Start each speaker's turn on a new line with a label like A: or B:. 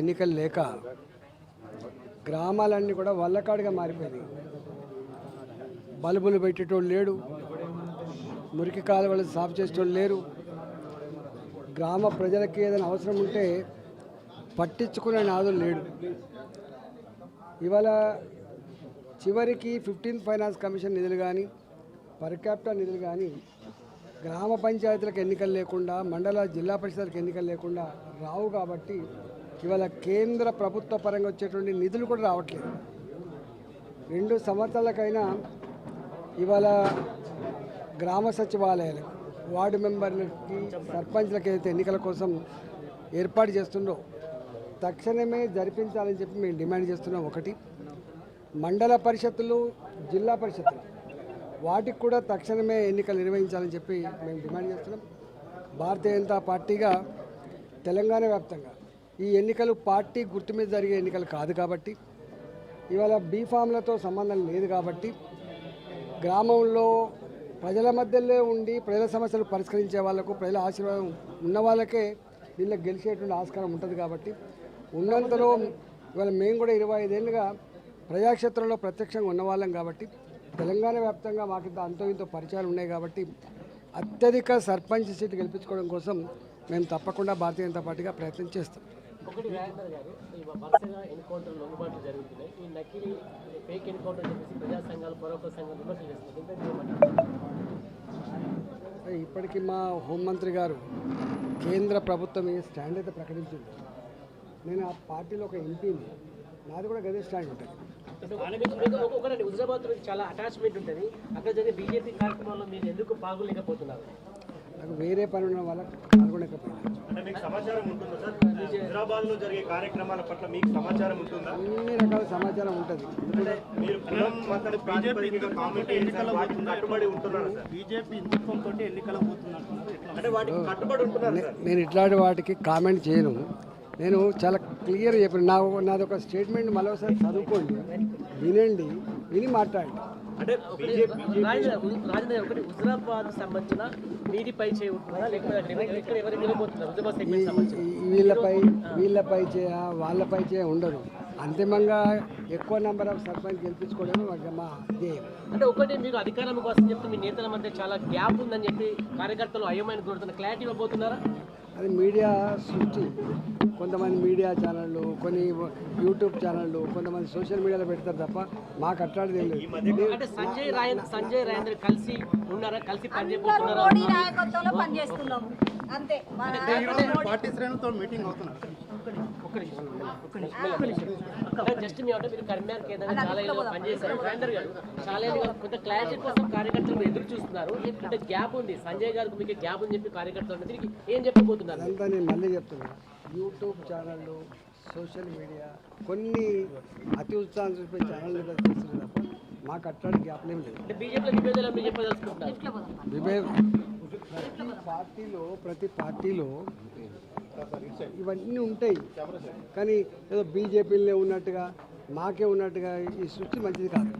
A: ఎన్నికలు లేక గ్రామాలన్నీ కూడా వల్లకాడుగా మారిపోయింది బల్బులు పెట్టేటోళ్ళు లేడు మురికి కాలువలు సాఫ్ చేసేటోళ్ళు లేరు. గ్రామ ప్రజలకి ఏదైనా అవసరం ఉంటే పట్టించుకునే నాదులు లేడు. ఇవాళ చివరికి ఫిఫ్టీన్త్ ఫైనాన్స్ కమిషన్ నిధులు కానీ పర్ క్యాపిటల్ నిధులు కానీ గ్రామ పంచాయతీలకు ఎన్నికలు లేకుండా మండల జిల్లా పరిషత్లకు ఎన్నికలు లేకుండా రావు కాబట్టి ఇవాళ కేంద్ర ప్రభుత్వ పరంగా వచ్చేటువంటి నిధులు కూడా రావట్లేదు. రెండు సంవత్సరాలకైనా ఇవాళ గ్రామ సచివాలయాలకు వార్డు మెంబర్లకి సర్పంచ్లకి అయితే ఎన్నికల కోసం ఏర్పాటు చేస్తుండో తక్షణమే జరిపించాలని చెప్పి మేము డిమాండ్ చేస్తున్నాం. ఒకటి మండల పరిషత్తులు జిల్లా పరిషత్తులు వాటికి కూడా తక్షణమే ఎన్నికలు నిర్వహించాలని చెప్పి మేము డిమాండ్ చేస్తున్నాం. భారతీయ జనతా పార్టీగా తెలంగాణ వ్యాప్తంగా ఈ ఎన్నికలు పార్టీ గుర్తు మీద జరిగే ఎన్నికలు కాదు కాబట్టి ఇవాళ బీఫామ్లతో సంబంధం లేదు కాబట్టి గ్రామంలో ప్రజల మధ్యలో ఉండి ప్రజల సమస్యలు పరిష్కరించే వాళ్ళకు ప్రజల ఆశీర్వాదం ఉన్న వాళ్ళకే వీళ్ళ గెలిచేటువంటి ఆస్కారం ఉంటుంది కాబట్టి ఉన్నంతలో ఇవాళ మేము కూడా ఇరవై ఐదేళ్ళుగా ప్రజాక్షేత్రంలో ప్రత్యక్షంగా ఉన్నవాళ్ళం కాబట్టి తెలంగాణ వ్యాప్తంగా మాకు అంతో ఇంతో పరిచయాలు ఉన్నాయి కాబట్టి అత్యధిక సర్పంచ్ సీట్ గెలిపించుకోవడం కోసం మేము తప్పకుండా భారతీయ జనతా పార్టీగా ప్రయత్నం చేస్తాం.
B: ఒకటి రాజేంద్ర గారు ఈ వరుసగా ఎన్కౌంటర్ లొంగుబాట్లు జరుగుతున్నాయి. ఈ నకిలీ ఫేక్ ఎన్కౌంటర్ చెప్పేసి ప్రజా సంఘాలు పరోక్ష సంఘాలు విమర్శలు చేస్తున్నారు?
A: ఇప్పటికీ మా హోంమంత్రి గారు కేంద్ర ప్రభుత్వం ఏ స్టాండ్ అయితే ప్రకటించింది నేను ఆ పార్టీలో ఒక ఎంపీని నాది కూడా గదే స్టాండ్ ఉంటుంది.
B: మీకు- మీకు ఒక- ఒకటండి హుజరాబాద్ నుంచి చాలా అటాచ్మెంట్ ఉంటుంది. అక్కడ జరిగే బీజేపీ కార్యక్రమంలో మీరు ఎందుకు పాల్గొలేకపోతున్నారు
A: నాకు వేరే పని ఉండడం వల్ల పాల్గొనకపోయినా
C: హైదరాబాద్లో జరిగే కార్యక్రమాల పట్ల మీకు సమాచారం ఉంటుందా?
A: అన్ని రకాల సమాచారం ఉంటుంది.
C: మీరు కట్టుబడి ఉంటున్నారు సార్?
D: బీజేపీ హిందుత్వంతో ఎన్నికల పోతున్నట్టున్నారు ఎట్లా?
C: అంటే వాటికి కట్టుబడి ఉంటున్నారు
A: నేను ఇట్లాంటి వాటికి కామెంట్ చేయను. నేను చాలా క్లియర్ చెప్పాను. నా నాది ఒక స్టేట్మెంట్ మళ్ళీ ఒకసారి చదువుకోండి. వినండి విని మాట్లాడండి.
C: అంటే
B: రాజేంద్ర ఒకటి హుజరాబాద్ సంబంధించిన
A: వీళ్ళపై వీళ్ళపై చేయ వాళ్ళపై చేయ ఉండదు అంతిమంగా ఎక్కువ నెంబర్ ఆఫ్ సర్పంచ్ గెలిపించుకోవడమే మా- మా ధ్యేయం.
B: అంటే ఒకటి మీరు అధికారం కోసం చెప్తే మీ నేతల మధ్య చాలా గ్యాప్ ఉందని చెప్పి కార్యకర్తలు అయోమైన దొరుకుతున్న క్లారిటీ ఇవ్వబోతున్నారా?
A: అది మీడియా సృష్టి. కొంతమంది మీడియా ఛానళ్ళు కొన్ని యూట్యూబ్ ఛానళ్ళు కొంతమంది సోషల్ మీడియాలో పెడతారు తప్ప మాకు అట్లాంటిది లేదు.
B: అంటే సంజయ్ రాయన్ సంజయ్ రాయేంద్ర కలిసి ఉన్నారా? కలిసి
E: పనిచేస్తున్నాము. అంతే.
D: పార్టీ శ్రేణులతో మీటింగ్ అవుతున్నారు.
B: జస్ట్ మీ అంటే మీరు చాలా పనిచేశారు గారు చాలా ఏళ్ళుగా కొంత క్లారిటీ కోసం కార్యకర్తలు ఎదురు చూస్తున్నారు. అంటే గ్యాప్ ఉంది? సంజయ్ గారికి మీకు గ్యాప్ ఉంది చెప్పి కార్యకర్తలు ఏం చెప్పబోతున్నారు?
A: అదంతా నేను మళ్ళీ చెప్తున్నా. యూట్యూబ్ ఛానళ్ళు సోషల్ మీడియా కొన్ని అతి ఉత్సాహం చూపే ఛానళ్ళు చేస్తున్నారు తప్ప మాకు అట్లాంటి గ్యాప్లు ఏం లేదు.
B: విభేదాలు
A: విభేద ప్రతి పార్టీలో ప్రతి పార్టీలో ఇవన్నీ ఉంటాయి. కానీ ఏదో బీజేపీలో ఉన్నట్టుగా మాకే ఉన్నట్టుగా ఈ సృష్టి మంచిది కాదు.